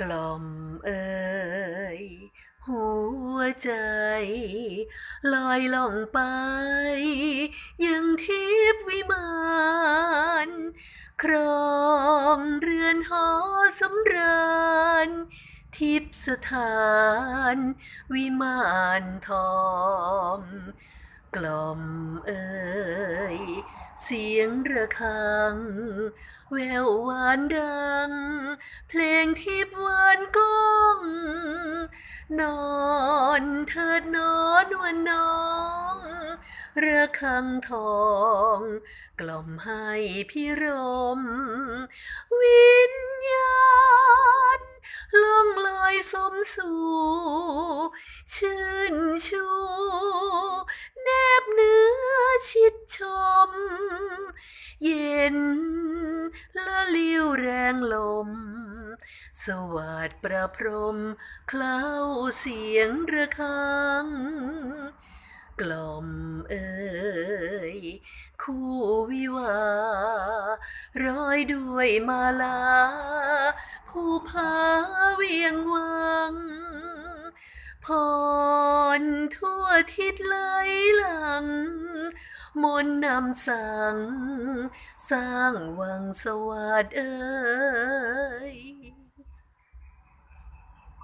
กล่อมเอ่ยหัวใจลอยล่องไป ยังทิพวิมานครองเรือนหอสำราญ ทิพยสถานวิมานทอง กล่อมเอ่ยเสียงระฆัง แววหวานดัง เพลงทิพหวานก้องนอนเถิดนอนวันน้องระฆังทอง กล่อมให้พิรม วิญญาณล่องลอยสมสู่ชื่นชู ม เย็นละลิวแรงลม สวัสดประพรม เคล้าเสียงระฆัง กล่อมเอ่ยคู่วิวาร้อยด้วยมาลา ผู้พาเวียงวังพอ นทั่วทิศไหลหลัง มนนำสั่งสร้างวังสวัสดเอ่ย